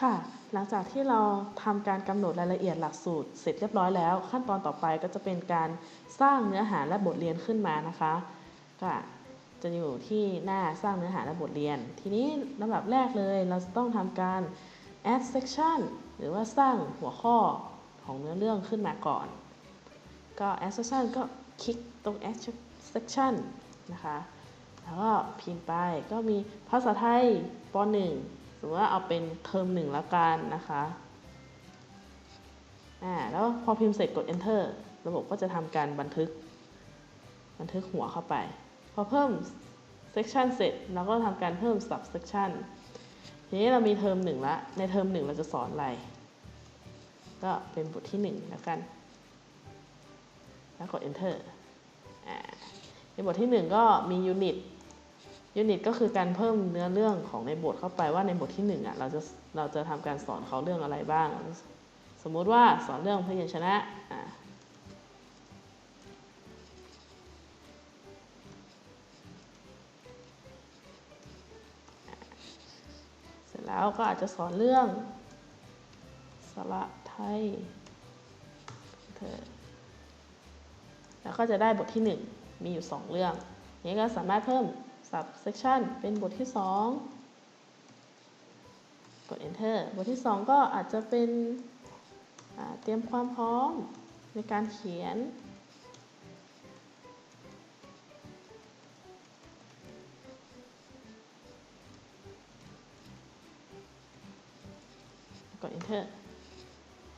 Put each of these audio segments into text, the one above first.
ค่ะ หลังจากที่เราทำการกำหนดรายละเอียดหลักสูตรเสร็จเรียบร้อยแล้ว ขั้นตอนต่อไปก็จะเป็นการสร้างเนื้อหาและบทเรียนขึ้นมานะคะก็จะอยู่ที่หน้าสร้างเนื้อหาและบทเรียน ทีนี้ลำดับแรกเลยเราจะต้องทำการ add section หรือว่าสร้างหัวข้อของเนื้อเรื่องขึ้นมาก่อน ก็ add section ก็คลิกตรง add section นะคะ แล้วก็พิมพ์ไปก็มีภาษาไทยป .1 สมมติว่าเอาเป็นเทอมหนึ่งแล้วกันนะคะอ่าแล้วพอพิมพ์เสร็จกด enter ระบบก็จะทำการบันทึก บันทึกหัวเข้าไป พอเพิ่ม section เสร็จเราก็ทำการเพิ่ม sub section ทีนี้เรามีเทอมหนึ่งละ ในเทอมหนึ่งเราจะสอนอะไร ก็เป็นบทที่หนึ่งแล้วกัน แล้วกด enter อ่าในบทที่1ก็มียูนิต ยูนิตก็คือการเพิ่มเนื้อเรื่องของในบทเข้าไปว่าในบทที่1อะเราจะเราจะทำการสอนเขาเรื่องอะไรบ้าง สมมุติว่าสอนเรื่องพยัญชนะอะเสร็จแล้วก็อาจจะสอนเรื่องสระไทยเธอแล้วก็จะได้บทที่ 1 มีอยู่ 2 เรื่องนี้ก็สามารถเพิ่ม subsection เป็นบทที่ 2 กด enter บทที่ 2 ก็อาจจะเป็นเตรียมความพร้อมในการเขียน กด enter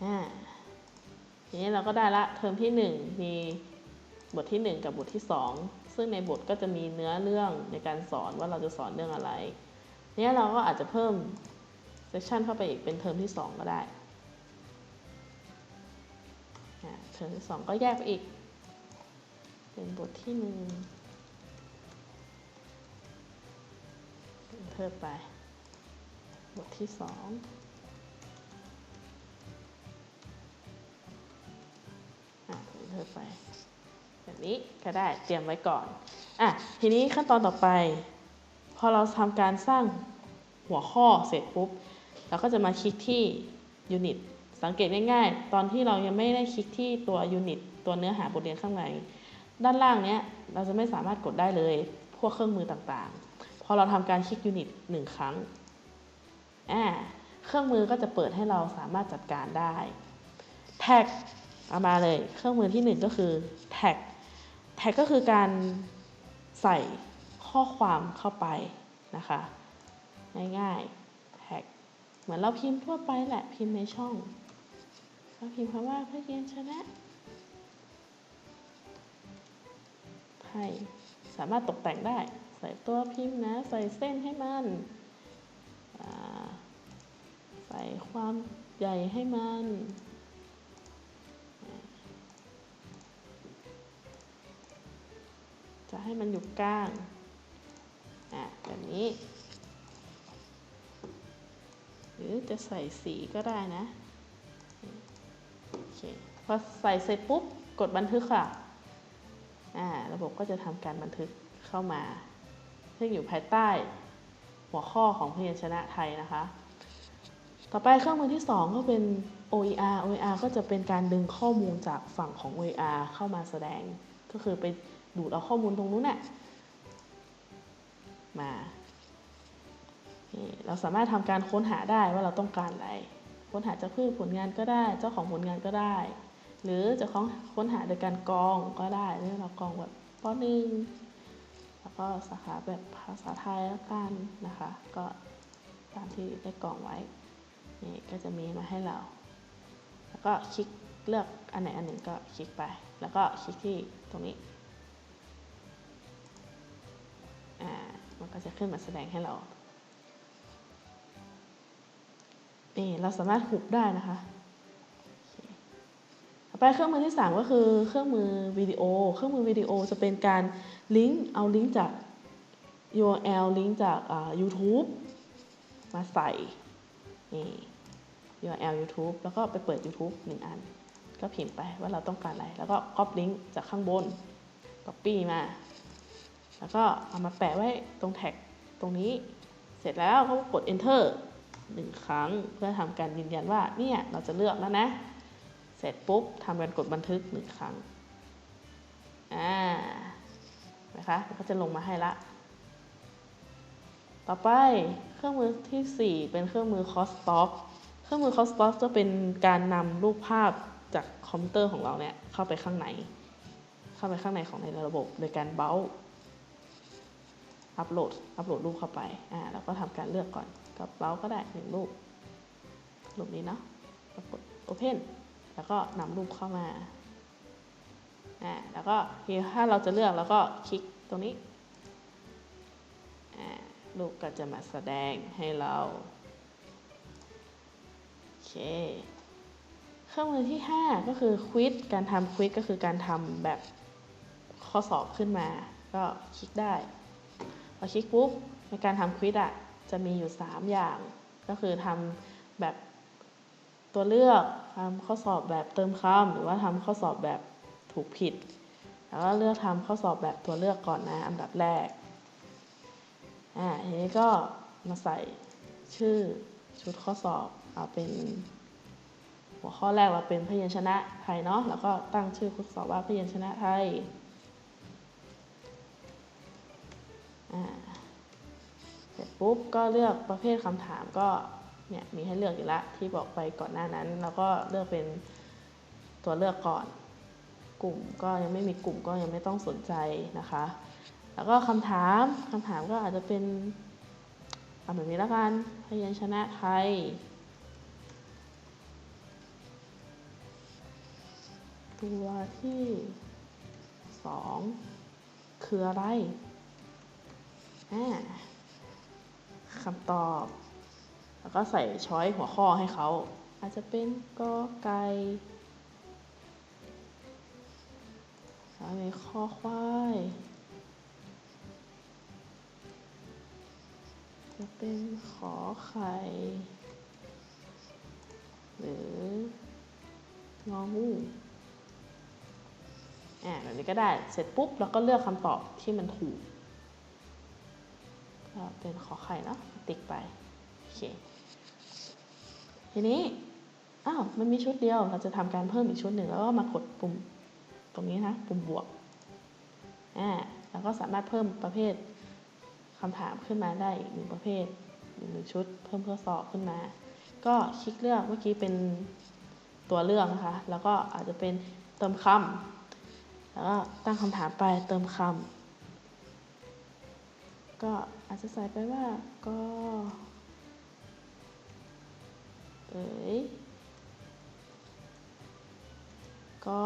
อ่าทีนี้เราก็ได้ละเทอมที่ 1 มีบทที่ 1 กับบทที่ 2 ซึ่งในบทก็จะมีเนื้อเรื่องในการสอนว่าเราจะสอนเรื่องอะไร เนี้ยเราก็อาจจะเพิ่มเซสชันเข้าไปอีกเป็นเทอมที่ 2 ก็ได้เทอมที่2ก็แยกไปอีก เป็นบทที่1เป็นเพิ่มไป บทที่2อะเพิ่มไป แบบนี้ก็ได้เตรียมไว้ก่อนอะทีนี้ขั้นตอนต่อไป พอเราทำการสร้างหัวข้อเสร็จปุ๊บ เราก็จะมาคลิกที่ยูนิตสังเกตง่ายๆ ตอนที่เรายังไม่ได้คลิกที่ตัวยูนิตตัวเนื้อหาบทเรียนข้างใน ด้านล่างเนี้ยเราจะไม่สามารถกดได้เลย พวกเครื่องมือต่างๆ พอเราทำการคลิกยูนิตหนึ่งครั้งอ่าเครื่องมือก็จะเปิดให้เราสามารถจัดการได้ แท็กเอามาเลย เครื่องมือที่หนึ่งก็คือแท็ก ท็กก็คือการใส่ข้อความเข้าไปนะคะ ง่ายๆแท็กเหมือนเราพิมพ์ทั่วไปแหละพิมพ์ในช่องเราพิมพ์คำว่าพระเกียรชนะไทยสามารถตกแต่งได้ ใส่ตัวพิมพ์นะ ใส่เส้นให้มันใส่ความใหญ่ให้มัน จะให้มันอยู่กลาง อะแบบนี้ หรือจะใส่สีก็ได้นะ โอเค พอใส่เสร็จปุ๊บ กดบันทึกค่ะ อ่า ระบบก็จะทำการบันทึกเข้ามา ซึ่งอยู่ภายใต้หัวข้อของพยัญชนะไทยนะคะ ต่อไปเครื่องมือที่ 2 ก็เป็น OER OER ก็จะเป็นการดึงข้อมูลจากฝั่งของ OER เข้ามาแสดง ก็คือไป ดูดเอาข้อมูลตรงนู้นน่ะมาเราสามารถทำการค้นหาได้ว่าเราต้องการอะไร ค้นหาจากพืชผลงานก็ได้ เจ้าของผลงานก็ได้ หรือจะค้นหาโดยการกรองก็ได้เรื่องเรากรองแบบปหนึ่งแล้วก็สาขาแบบภาษาไทยแล้วกันนะคะ ก็ตามที่ได้กรองไว้ นี่ก็จะมีมาให้เรา แล้วก็คลิกเลือกอันไหนอันหนึ่งก็คลิกไป แล้วก็คลิกที่ตรงนี้ อ่ามันก็จะขึ้นมาแสดงให้เรา นี่เราสามารถหุบได้นะคะต่อไปเครื่องมือที่ 3 ก็คือเครื่องมือวิดีโอ เครื่องมือวิดีโอจะเป็นการลิงก์เอาลิงก์จาก URL ลิงก์จาก YouTube มาใส่นี่ URL YouTube แล้วก็ไปเปิด YouTube หนึ่งอัน ก็พิมพ์ไปว่าเราต้องการอะไร แล้วก็ก๊อปลิงก์จากข้างบน Copy มา แล้วก็เอามาแปะไว้ตรงแท็กตรงนี้ เสร็จแล้วก็กด enter หนึ่งครั้งเพื่อทำการยืนยันว่าเนี่ยเราจะเลือกแล้วนะ เสร็จปุ๊บทำการกดบันทึกหนึ่งครั้งอ่านะคะมันก็จะลงมาให้ละ ต่อไปเครื่องมือที่ 4 เป็นเครื่องมือ cross stop เครื่องมือ cross stop จะเป็นการนำรูปภาพจากคอมพิวเตอร์ของเราเนี่ยเข้าไปข้างใน เข้าไปข้างในของในระบบโดยการเบรา อัปโหลด อัปโหลดรูปเข้าไป อ่า แล้วก็ทำการเลือกก่อน กับเบราก็ได้หนึ่งรูป รูปนี้เนาะแล้วกด Open แล้วก็นำรูปเข้ามา อ่า แล้วก็ถ้าเราจะเลือกแล้วก็คลิกตรงนี้ อ่า รูปก็จะมาแสดงให้เราโอเคเครื่องมือที่ 5 ก็คือควิดการทำควิดก็คือการทำแบบข้อสอบขึ้นมา ก็คลิกได้ พอคลิกปุ๊บในการทำควิดอะจะมีอยู่ 3 อย่าง ก็คือทำแบบตัวเลือกทำข้อสอบแบบเติมคำหรือว่าทำข้อสอบแบบถูกผิด แล้วก็เลือกทำข้อสอบแบบตัวเลือกก่อนนะอันดับแรกอ่าทีนี้ก็มาใส่ชื่อชุดข้อสอบเอาเป็น หัวข้อแรกเราเป็นพยัญชนะไทยเนาะแล้วก็ตั้งชื่อข้อสอบว่าพยัญชนะไทย ปุ๊บก็เลือกประเภทคำถามก็เนี่ยมีให้เลือกอยู่ละที่บอกไปก่อนหน้านั้น แล้วก็เลือกเป็นตัวเลือกก่อน กลุ่มก็ยังไม่มีกลุ่มก็ยังไม่ต้องสนใจนะคะ แล้วก็คำถามคำถามก็อาจจะเป็นเอาแบบนี้ล้วกันพยัญชนะไทยตัวที่สองคืออะไรอ่า คำตอบ แล้วก็ใส่ช้อยหัวข้อให้เขา อาจจะเป็นกอไก่แล้วมีข้อควายจะเป็นขอไข่หรืององูอ่าแบบนี้ก็ได้ เสร็จปุ๊บเราก็เลือกคำตอบที่มันถูกก็เป็นขอไข่เนาะ ติ๊กไปโอเคทีนี้อ้าวมันมีชุดเดียวเราจะทำการเพิ่มอีกชุดหนึ่งแล้วก็มากดปุ่มตรงนี้นะปุ่มบวกอ่าแล้วก็สามารถเพิ่มประเภทคำถามขึ้นมาได้อีกหนึ่งประเภทหนึ่งชุด เพิ่มเพื่อสอบขึ้นมา ก็คลิกเลือกเมื่อกี้เป็นตัวเลือกนะคะ แล้วก็อาจจะเป็นเติมคำแล้วก็ตั้งคำถามไปเติมคำ ก็อาจจะใส่ไปว่าก็เอ๋ยก็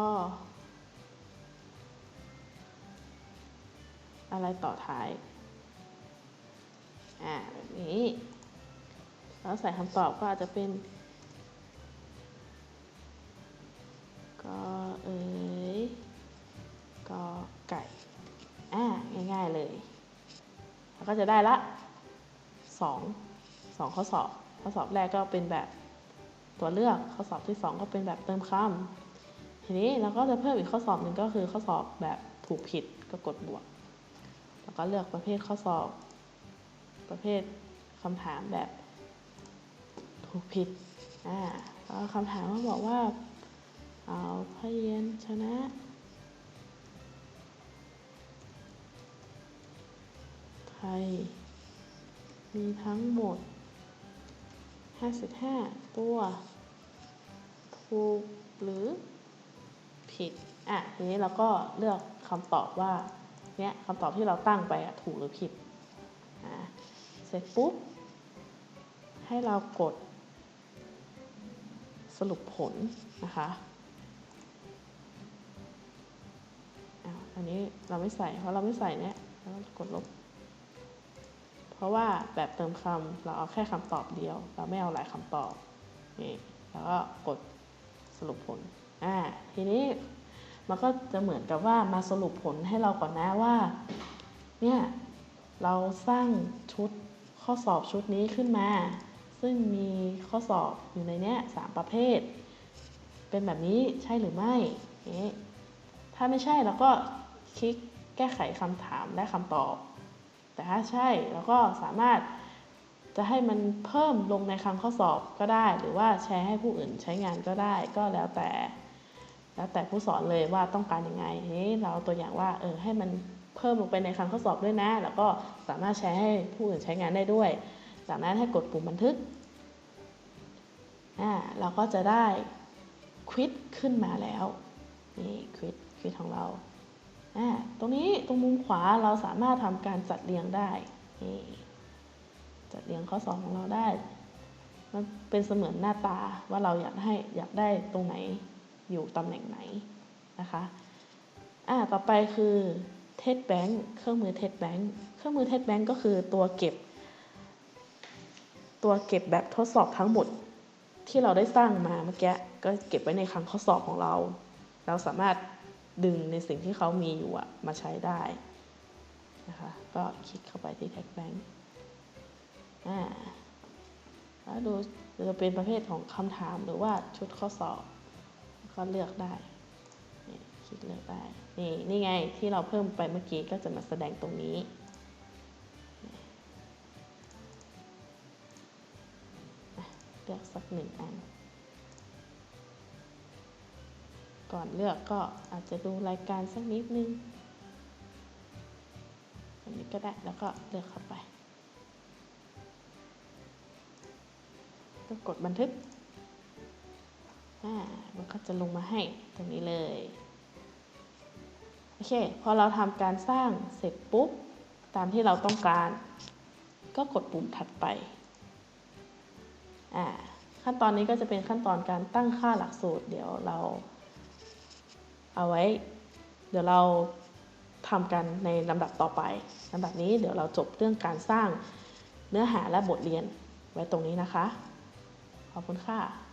อะไรต่อท้าย อ่าแบบนี้ แล้วใส่คำตอบก็อาจจะเป็น ก็จะได้ละสองสองข้อสอบ ข้อสอบแรกก็เป็นแบบตัวเลือก ข้อสอบที่สองก็เป็นแบบเติมคำทีนี้เราก็จะเพิ่มอีกข้อสอบหนึ่งก็คือข้อสอบแบบถูกผิดก็กดบวก แล้วก็เลือกประเภทข้อสอบ ประเภทคำถามแบบถูกผิด อ่าแล้วคำถามก็บอกว่า เอาพยัญชนะ ไทย มีทั้งหมด 55 ตัว ถูกหรือผิด อะ ทีนี้เราก็เลือกคำตอบว่า เนี่ยคำตอบที่เราตั้งไปอะถูกหรือผิด อะ เสร็จปุ๊บ ให้เรากดสรุปผลนะคะอันนี้เราไม่ใส่ เพราะเราไม่ใส่เนี่ยเรากดลบ เพราะว่าแบบเติมคำเราเอาแค่คำตอบเดียว เราไม่เอาหลายคำตอบนี่แล้วก็กดสรุปผลอ่าทีนี้มันก็จะเหมือนกับว่ามาสรุปผลให้เราก่อนนะว่าเนี่ยเราสร้างชุดข้อสอบชุดนี้ขึ้นมา ซึ่งมีข้อสอบอยู่ในเนี้ยสามประเภท เป็นแบบนี้ใช่หรือไม่นี่ถ้าไม่ใช่เราก็คลิกแก้ไขคำถามและคำตอบ แต่ถ้าใช่เราก็สามารถจะให้มันเพิ่มลงในคำข้อสอบก็ได้ หรือว่าแชร์ให้ผู้อื่นใช้งานก็ได้ก็แล้วแต่ แล้วแต่ผู้สอนเลยว่าต้องการยังไงทีนี้เราตัวอย่างว่าเออให้มันเพิ่มลงไปในคำข้อสอบด้วยนะ แล้วก็สามารถแชร์ให้ผู้อื่นใช้งานได้ด้วย จากนั้นให้กดปุ่มบันทึกอ่าเราก็จะได้ควิดขึ้นมาแล้วนี่ควิดควิดของเรา ตรงนี้ตรงมุมขวาเราสามารถทำการจัดเรียงได้ จัดเรียงข้อสอบของเราได้ มันเป็นเสมือนหน้าตาว่าเราอยากให้อยากได้ตรงไหนอยู่ตำแหน่งไหนนะคะอ่าต่อไปคือเทสแบงค์เครื่องมือเทสแบงค์เครื่องมือเทสแบงค์ก็คือตัวเก็บ ตัวเก็บแบบทดสอบทั้งหมดที่เราได้สร้างมาเมื่อกี้ก็เก็บไว้ในคลังข้อสอบของเรา เราสามารถ ดึงในสิ่งที่เขามีอยู่อะมาใช้ได้นะคะก็คลิกเข้าไปที่ Tag Bank อ่าแล้วดูจะเป็นประเภทของคำถามหรือว่าชุดข้อสอบ ก็เลือกได้คลิกเลือกได้ นี่นี่ไงที่เราเพิ่มไปเมื่อกี้ก็จะมาแสดงตรงนี้เลือกสักหนึ่งอัน ก่อนเลือกก็อาจจะดูรายการสักนิดนึงอันนี้ก็ได้แล้วก็เลือกเข้าไปก็กดบันทึกอ่ามันก็จะลงมาให้ตรงนี้เลยโอเคพอเราทำการสร้างเสร็จปุ๊บ ตามที่เราต้องการ ก็กดปุ่มถัดไปอ่าขั้นตอนนี้ก็จะเป็นขั้นตอนการตั้งค่าหลักสูตร เดี๋ยวเรา เอาไว้ เดี๋ยวเราทำกันในลำดับต่อไปลำดับนี้เดี๋ยวเราจบเรื่องการสร้างเนื้อหาและบทเรียนไว้ตรงนี้นะคะ ขอบคุณค่ะ